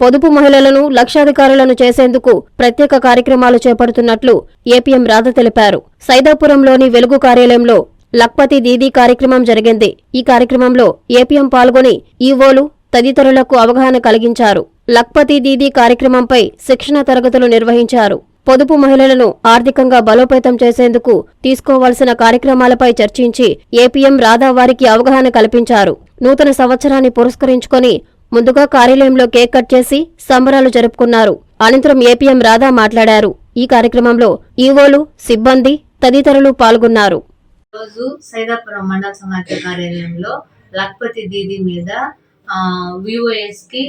పొదుపు మహిళలను లక్షాధికారులను చేసేందుకు ప్రత్యేక కార్యక్రమాలు చేపడుతున్నట్లు ఏపీఎం రాధ తెలిపారు. సైదాపురంలోని వెలుగు కార్యాలయంలో లక్పతి దీదీ కార్యక్రమం జరిగింది. ఈ కార్యక్రమంలో ఏపీఎం పాల్గొని ఈవోలు తదితరులకు అవగాహన కలిగించారు. లక్పతి దీదీ కార్యక్రమంపై శిక్షణ తరగతులు నిర్వహించారు. పొదుపు మహిళలను ఆర్థికంగా బలోపేతం చేసేందుకు తీసుకోవాల్సిన కార్యక్రమాలపై చర్చించి ఏపీఎం రాధా వారికి అవగాహన కల్పించారు. నూతన సంవత్సరాన్ని పురస్కరించుకొని ముందుగా కార్యాలయంలో కేక్ కట్ చేసి సంబరాలు జరుపుకున్నారు. అనంతరం ఏపీఎం రాధా మాట్లాడారు. ఈ కార్యక్రమంలో ఈవోలు సిబ్బంది తదితరులు పాల్గొన్నారు. రోజు సైదాపురం మండల సమాఖ్య కార్యాలయంలో లక్పతి దీది మీద విఓఎస్కి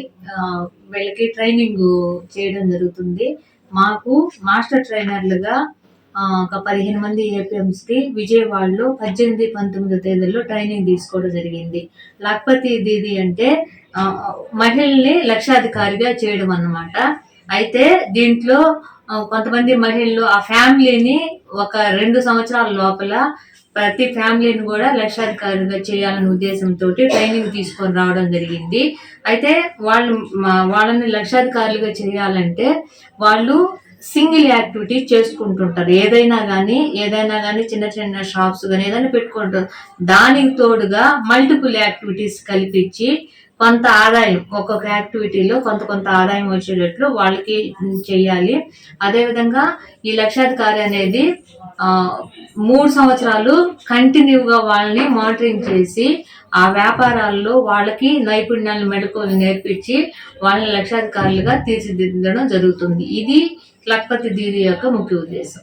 వీళ్ళకి ట్రైనింగ్ చేయడం జరుగుతుంది. మాకు మాస్టర్ ట్రైనర్లుగా ఒక పదిహేను మంది ఏపీఎంస్కి విజయవాడలో పద్దెనిమిది పంతొమ్మిది తేదీల్లో ట్రైనింగ్ తీసుకోవడం జరిగింది. లక్పతి దీది అంటే మహిళల్ని లక్షాధికారిగా చేయడం అన్నమాట. అయితే దీంట్లో కొంతమంది మహిళలు ఆ ఫ్యామిలీని ఒక రెండు సంవత్సరాల లోపల ప్రతి ఫ్యామిలీని కూడా లక్షాధికారిగా చేయాలనే ఉద్దేశంతో ట్రైనింగ్ తీసుకొని రావడం జరిగింది. అయితే వాళ్ళు వాళ్ళని లక్షాధికారులుగా చేయాలంటే వాళ్ళు సింగిల్ యాక్టివిటీ చేసుకుంటుంటారు. ఏదైనా కానీ ఏదైనా కానీ చిన్న చిన్న షాప్స్ కానీ ఏదైనా పెట్టుకుంటారు దానికి తోడుగా మల్టిపుల్ యాక్టివిటీస్ కల్పించి కొంత ఆదాయం ఒక్కొక్క యాక్టివిటీలో కొంత కొంత ఆదాయం వచ్చేటట్లు వాళ్ళకి చేయాలి. అదేవిధంగా ఈ లక్షాధికారి అనేది మూడు సంవత్సరాలు కంటిన్యూగా వాళ్ళని మానిటరింగ్ చేసి ఆ వ్యాపారాల్లో వాళ్ళకి నైపుణ్యాలను మెళకువలు నేర్పించి వాళ్ళని లక్షాధికారులుగా తీర్చిదిద్దడం జరుగుతుంది. ఇది లక్పతి దీది యొక్క ముఖ్య ఉద్దేశం.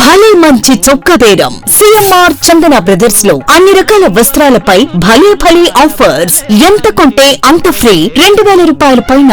భలే మంచి చొక్క బేరం. సిఎంఆర్ చందన బ్రదర్స్లో అన్ని రకాల వస్త్రాలపై భలే భలే ఆఫర్స్. ఎంత కొంటే అంత ఫ్రీ. రెండు వేల రూపాయల పైన